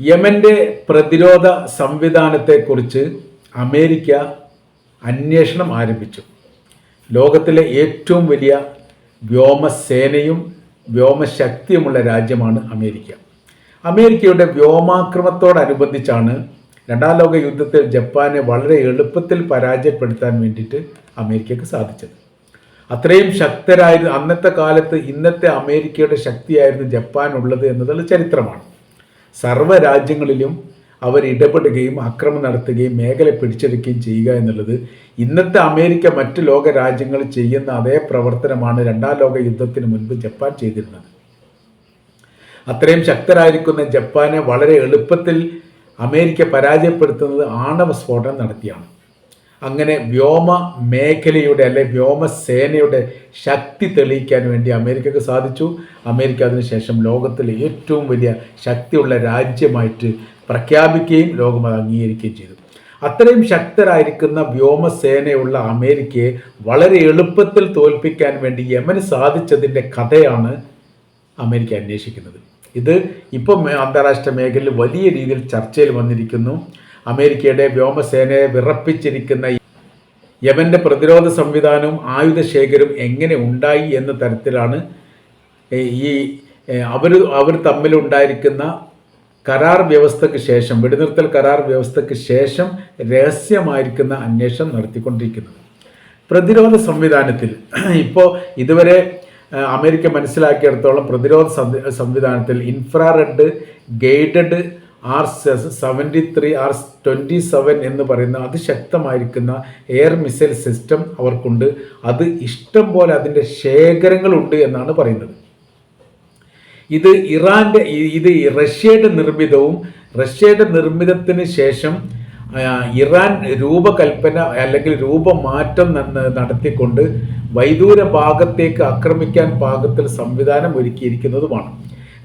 യമന്റെ പ്രതിരോധ സംവിധാനത്തെക്കുറിച്ച് അമേരിക്ക അന്വേഷണം ആരംഭിച്ചു. ലോകത്തിലെ ഏറ്റവും വലിയ വ്യോമസേനയും വ്യോമശക്തിയുമുള്ള രാജ്യമാണ് അമേരിക്ക. അമേരിക്കയുടെ വ്യോമാക്രമത്തോടനുബന്ധിച്ചാണ് രണ്ടാം ലോക യുദ്ധത്തിൽ ജപ്പാനെ വളരെ എളുപ്പത്തിൽ പരാജയപ്പെടുത്താൻ വേണ്ടിയിട്ട് അമേരിക്കക്ക് സാധിച്ചത്. അത്രയും ശക്തരായിരുന്നു അന്നത്തെ കാലത്ത് ഇന്നത്തെ അമേരിക്കയുടെ ശക്തിയായിരുന്നു ജപ്പാൻ ഉള്ളത് എന്നതുള്ള ചരിത്രമാണ്. സർവ രാജ്യങ്ങളിലും അവർ ഇടപെടുകയും ആക്രമണം നടത്തുകയും മേഖല പിടിച്ചെടുക്കുകയും ചെയ്യുക എന്നുള്ളത് ഇന്നത്തെ അമേരിക്ക മറ്റു ലോക രാജ്യങ്ങൾ ചെയ്യുന്ന അതേ പ്രവർത്തനമാണ് രണ്ടാം ലോക യുദ്ധത്തിന് മുൻപ് ജപ്പാൻ ചെയ്തിരുന്നത്. അത്രയും ശക്തരായിരിക്കുന്ന ജപ്പാനെ വളരെ എളുപ്പത്തിൽ അമേരിക്ക പരാജയപ്പെടുത്തുന്നത് ആണവ സ്ഫോടനം നടത്തിയാണ്. അങ്ങനെ വ്യോമ മേഖലയുടെ അല്ലെ വ്യോമസേനയുടെ ശക്തി തെളിയിക്കാൻ വേണ്ടി അമേരിക്കക്ക് സാധിച്ചു. അമേരിക്ക അതിനുശേഷം ലോകത്തിലെ ഏറ്റവും വലിയ ശക്തിയുള്ള രാജ്യമായിട്ട് പ്രഖ്യാപിക്കുകയും ലോകം അത് അംഗീകരിക്കുകയും ചെയ്തു. അത്രയും ശക്തരായിരിക്കുന്ന വ്യോമസേനയുള്ള അമേരിക്കയെ വളരെ എളുപ്പത്തിൽ തോൽപ്പിക്കാൻ വേണ്ടി യമന് സാധിച്ചതിന്റെ കഥയാണ് അമേരിക്ക അന്വേഷിക്കുന്നത്. ഇത് ഇപ്പം അന്താരാഷ്ട്ര മേഖലയിൽ വലിയ രീതിയിൽ ചർച്ചയിൽ വന്നിരിക്കുന്നു. അമേരിക്കയുടെ വ്യോമസേനയെ വിറപ്പിച്ചിരിക്കുന്ന യമന്റെ പ്രതിരോധ സംവിധാനവും ആയുധശേഖരവും എങ്ങനെ ഉണ്ടായി എന്ന തരത്തിലാണ് ഈ അവർ അവർ തമ്മിലുണ്ടായിരിക്കുന്ന കരാർ വ്യവസ്ഥയ്ക്ക് ശേഷം വെടിനിർത്തൽ കരാർ വ്യവസ്ഥയ്ക്ക് ശേഷം രഹസ്യമായിരിക്കുന്ന അന്വേഷണം നടത്തിക്കൊണ്ടിരിക്കുന്നത്. പ്രതിരോധ സംവിധാനത്തിൽ ഇപ്പോൾ ഇതുവരെ അമേരിക്ക മനസ്സിലാക്കിയിടത്തോളം പ്രതിരോധ സംവി- സംവിധാനത്തിൽ infrared guided R seventy three R twenty seven എന്ന് പറയുന്ന അതിശക്തമായിരിക്കുന്ന എയർ മിസൈൽ സിസ്റ്റം അവർക്കുണ്ട്. അത് ഇഷ്ടം പോലെ അതിന്റെ ശേഖരങ്ങളുണ്ട് എന്നാണ് പറയുന്നത്. ഇത് ഇറാന്റെ ഇത് റഷ്യയുടെ നിർമ്മിതവും റഷ്യയുടെ നിർമ്മിതത്തിന് ശേഷം ഇറാൻ രൂപകൽപ്പന അല്ലെങ്കിൽ രൂപമാറ്റം നടത്തിക്കൊണ്ട് വൈദൂര ഭാഗത്തേക്ക് ആക്രമിക്കാൻ പാകത്തിൽ സംവിധാനം ഒരുക്കിയിരിക്കുന്നതുമാണ്.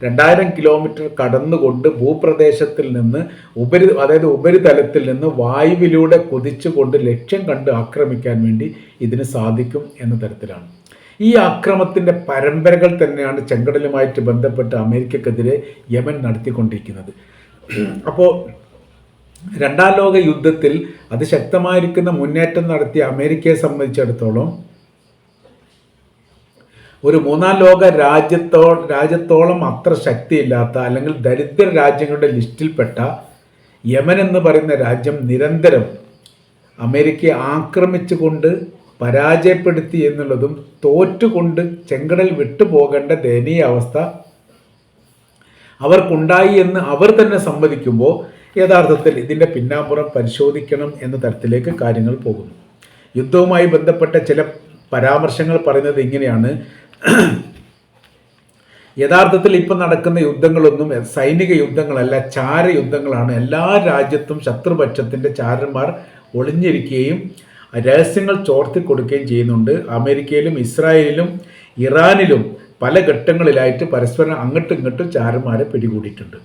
രണ്ടായിരം കിലോമീറ്റർ കടന്നുകൊണ്ട് ഭൂപ്രദേശത്തിൽ നിന്ന് ഉപരി അതായത് ഉപരിതലത്തിൽ നിന്ന് വായുവിലൂടെ കുതിച്ചുകൊണ്ട് ലക്ഷ്യം കണ്ട് ആക്രമിക്കാൻ വേണ്ടി ഇതിന് സാധിക്കും എന്ന തരത്തിലാണ്. ഈ ആക്രമത്തിന്റെ പരമ്പരകൾ തന്നെയാണ് ചെങ്കടലുമായിട്ട് ബന്ധപ്പെട്ട് അമേരിക്കക്കെതിരെ യമൻ നടത്തിക്കൊണ്ടിരിക്കുന്നത്. അപ്പോൾ രണ്ടാം ലോക യുദ്ധത്തിൽ അത് അതിശക്തമായിരിക്കുന്ന മുന്നേറ്റം നടത്തിയ അമേരിക്കയെ സംബന്ധിച്ചിടത്തോളം ഒരു മൂന്നാം ലോക രാജ്യത്തോ രാജ്യത്തോളം അത്ര ശക്തിയില്ലാത്ത അല്ലെങ്കിൽ ദരിദ്ര രാജ്യങ്ങളുടെ ലിസ്റ്റിൽപ്പെട്ട യമൻ എന്ന് പറയുന്ന രാജ്യം നിരന്തരം അമേരിക്കയെ ആക്രമിച്ചുകൊണ്ട് പരാജയപ്പെടുത്തി എന്നുള്ളതും തോറ്റുകൊണ്ട് ചെങ്കടൽ വിട്ടുപോകേണ്ട ദയനീയ അവസ്ഥ അവർക്കുണ്ടായി എന്ന് അവർ തന്നെ സമ്മതിക്കുമ്പോൾ യഥാർത്ഥത്തിൽ ഇതിന്റെ പിന്നാമ്പുറം പരിശോധിക്കണം എന്ന തരത്തിലേക്ക് കാര്യങ്ങൾ പോകുന്നു. യുദ്ധവുമായി ബന്ധപ്പെട്ട ചില പരാമർശങ്ങൾ പറയുന്നത് ഇങ്ങനെയാണ്. യഥാർത്ഥത്തിൽ ഇപ്പം നടക്കുന്ന യുദ്ധങ്ങളൊന്നും സൈനിക യുദ്ധങ്ങളല്ല ചാര യുദ്ധങ്ങളാണ്. എല്ലാ രാജ്യത്തും ശത്രുപക്ഷത്തിന്റെ ചാരന്മാർ ഒളിഞ്ഞിരിക്കുകയും രഹസ്യങ്ങൾ ചോർത്തി കൊടുക്കുകയും ചെയ്യുന്നുണ്ട്. അമേരിക്കയിലും ഇസ്രായേലിലും ഇറാനിലും പല ഘട്ടങ്ങളിലായിട്ട് പരസ്പരം അങ്ങോട്ടും ഇങ്ങോട്ടും ചാരന്മാരെ പിടികൂടിയിട്ടുണ്ട്.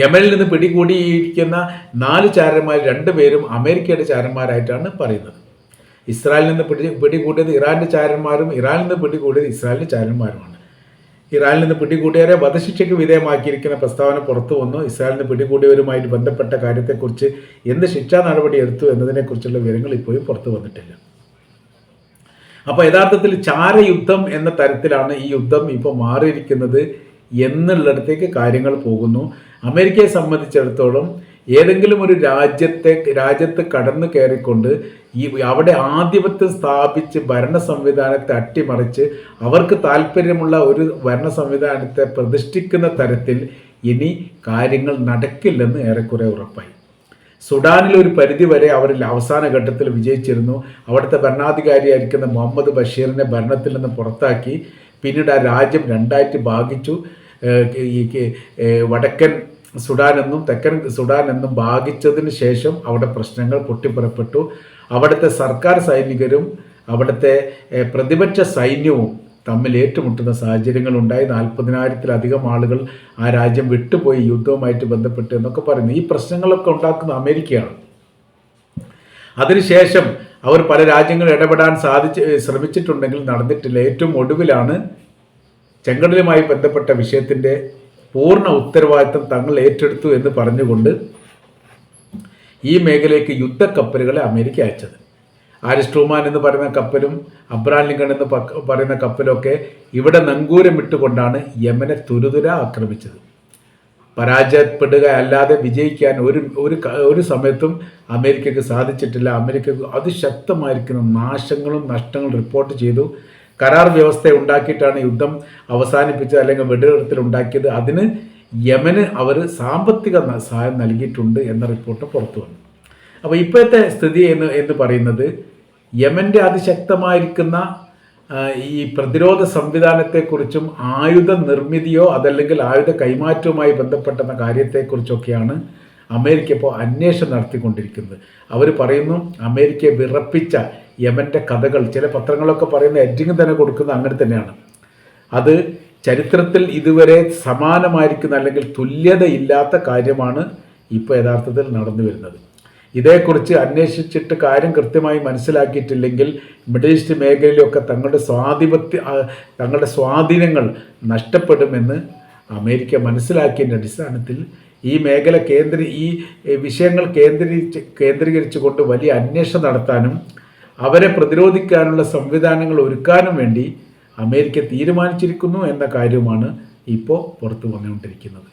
യമനിൽ നിന്ന് പിടികൂടിയിരിക്കുന്ന നാല് ചാരന്മാർ രണ്ടുപേരും അമേരിക്കയുടെ ചാരന്മാരായിട്ടാണ് പറയുന്നത്. ഇസ്രായേലിൽ നിന്ന് പിടി പിടികൂട്ടിയത് ഇറാന്റെ ചാരന്മാരും ഇറാനിൽ നിന്ന് പിടികൂടിയത് ഇസ്രായേലിന്റെ ചാരന്മാരുമാണ്. ഇറാനിൽ നിന്ന് പിടികൂടിയവരെ വധശിക്ഷയ്ക്ക് വിധേയമാക്കിയിരിക്കുന്ന പ്രസ്താവന പുറത്തു വന്നു. ഇസ്രായേലിൽ നിന്ന് പിടികൂടിയവരുമായിട്ട് ബന്ധപ്പെട്ട കാര്യത്തെക്കുറിച്ച് എന്ത് ശിക്ഷാ നടപടി എടുത്തു എന്നതിനെക്കുറിച്ചുള്ള വിവരങ്ങൾ ഇപ്പോഴും പുറത്തു വന്നിട്ടില്ല. അപ്പോൾ യഥാർത്ഥത്തിൽ ചാരയുദ്ധം എന്ന തരത്തിലാണ് ഈ യുദ്ധം ഇപ്പോൾ മാറിയിരിക്കുന്നത് എന്നുള്ളിടത്തേക്ക് കാര്യങ്ങൾ പോകുന്നു. അമേരിക്കയെ സംബന്ധിച്ചിടത്തോളം ഏതെങ്കിലും ഒരു രാജ്യത്തെ രാജ്യത്ത് കടന്നു കയറിക്കൊണ്ട് ഈ അവിടെ ആധിപത്യം സ്ഥാപിച്ച് ഭരണ സംവിധാനത്തെ അട്ടിമറിച്ച് അവർക്ക് താല്പര്യമുള്ള ഒരു ഭരണ സംവിധാനത്തെ പ്രതിഷ്ഠിക്കുന്ന തരത്തിൽ ഇനി കാര്യങ്ങൾ നടക്കില്ലെന്ന് ഏറെക്കുറെ ഉറപ്പായി. സുഡാനിൽ ഒരു പരിധിവരെ അവരിൽ അവസാന ഘട്ടത്തിൽ വിജയിച്ചിരുന്നു. അവിടുത്തെ ഭരണാധികാരിയായിരിക്കുന്ന മുഹമ്മദ് ബഷീറിനെ ഭരണത്തിൽ നിന്ന് പുറത്താക്കി. പിന്നീട് ആ രാജ്യം രണ്ടായിട്ട് ഭാഗിച്ചു. ഈ വടക്കൻ സുഡാൻ എന്നും തെക്കൻ സുഡാൻ എന്നും ഭാഗിച്ചതിന് ശേഷം അവിടെ പ്രശ്നങ്ങൾ പൊട്ടിപ്പുറപ്പെട്ടു. അവിടുത്തെ സർക്കാർ സൈനികരും അവിടുത്തെ പ്രതിപക്ഷ സൈന്യവും തമ്മിൽ ഏറ്റുമുട്ടുന്ന സാഹചര്യങ്ങൾ ഉണ്ടായി. നാൽപ്പതിനായിരത്തിലധികം ആളുകൾ ആ രാജ്യം വിട്ടുപോയി യുദ്ധവുമായിട്ട് ബന്ധപ്പെട്ട് എന്നൊക്കെ പറയുന്നു. ഈ പ്രശ്നങ്ങളൊക്കെ ഉണ്ടാക്കുന്ന അമേരിക്കയാണ്. അതിനുശേഷം അവർ പല രാജ്യങ്ങൾ ഇടപെടാൻ സാധിച്ച് ശ്രമിച്ചിട്ടുണ്ടെങ്കിൽ നടന്നിട്ടില്ല. ഏറ്റവും ഒടുവിലാണ് ചെങ്കടലുമായി ബന്ധപ്പെട്ട വിഷയത്തിന്റെ പൂർണ ഉത്തരവാദിത്തം തങ്ങൾ ഏറ്റെടുത്തു എന്ന് പറഞ്ഞുകൊണ്ട് ഈ മേഖലയ്ക്ക് യുദ്ധക്കപ്പലുകളെ അമേരിക്ക അയച്ചത്. ആരിസ്ട്രൂമാൻ എന്ന് പറയുന്ന കപ്പലും അബ്രാം ലിങ്കൺ എന്ന് പറയുന്ന കപ്പലൊക്കെ ഇവിടെ നങ്കൂരമിട്ടുകൊണ്ടാണ് യമനെ തുരുതുര ആക്രമിച്ചത്. പരാജയപ്പെടുക അല്ലാതെ വിജയിക്കാൻ ഒരു ഒരു ഒരു സമയത്തും അമേരിക്കയ്ക്ക് സാധിച്ചിട്ടില്ല. അമേരിക്കക്ക് അതിശക്തമായിരിക്കുന്ന നാശങ്ങളും നഷ്ടങ്ങളും റിപ്പോർട്ട് ചെയ്തു. കരാർ വ്യവസ്ഥ ഉണ്ടാക്കിയിട്ടാണ് യുദ്ധം അവസാനിപ്പിച്ചത് അല്ലെങ്കിൽ വെടിനിർത്തൽ ഉണ്ടാക്കിയത് അതിന് യമന് അവർ സാമ്പത്തിക സഹായം നൽകിയിട്ടുണ്ട് എന്ന റിപ്പോർട്ട് പുറത്തു വന്നു. അപ്പോൾ ഇപ്പോഴത്തെ സ്ഥിതി എന്ന് എന്ന് പറയുന്നത് യമന്റെ അതിശക്തമായിരിക്കുന്ന ഈ പ്രതിരോധ സംവിധാനത്തെക്കുറിച്ചും ആയുധ നിർമ്മിതിയോ അതല്ലെങ്കിൽ ആയുധ കൈമാറ്റവുമായി ബന്ധപ്പെട്ട കാര്യത്തെക്കുറിച്ചൊക്കെയാണ് അമേരിക്ക ഇപ്പോൾ അന്വേഷണം നടത്തിക്കൊണ്ടിരിക്കുന്നത്. അവർ പറയുന്നു അമേരിക്കയെ വിറപ്പിച്ച യമന്റെ കഥകൾ ചില പത്രങ്ങളൊക്കെ പറയുന്ന എഡിങ് തന്നെ കൊടുക്കുന്നത് അങ്ങനെ തന്നെയാണ്. അത് ചരിത്രത്തിൽ ഇതുവരെ സമാനമായിരിക്കുന്ന അല്ലെങ്കിൽ തുല്യതയില്ലാത്ത കാര്യമാണ് ഇപ്പോൾ യഥാർത്ഥത്തിൽ നടന്നു വരുന്നത്. ഇതേക്കുറിച്ച് അന്വേഷിച്ചിട്ട് കാര്യം കൃത്യമായി മനസ്സിലാക്കിയിട്ടില്ലെങ്കിൽ മിഡിൽ ഈസ്റ്റ് മേഖലയിലൊക്കെ തങ്ങളുടെ സ്വാധിപത്യ തങ്ങളുടെ സ്വാധീനങ്ങൾ നഷ്ടപ്പെടുമെന്ന് അമേരിക്ക മനസ്സിലാക്കിയതിന്റെ അടിസ്ഥാനത്തിൽ ഈ മേഖല കേന്ദ്ര ഈ വിഷയങ്ങൾ കേന്ദ്രീ കേന്ദ്രീകരിച്ചുകൊണ്ട് വലിയ അന്വേഷണം നടത്താനും അവരെ പ്രതിരോധിക്കാനുള്ള സംവിധാനങ്ങൾ ഒരുക്കാനും വേണ്ടി അമേരിക്ക തീരുമാനിച്ചിരിക്കുന്നു എന്ന കാര്യമാണ് ഇപ്പോൾ പുറത്തു വന്നുകൊണ്ടിരിക്കുന്നത്.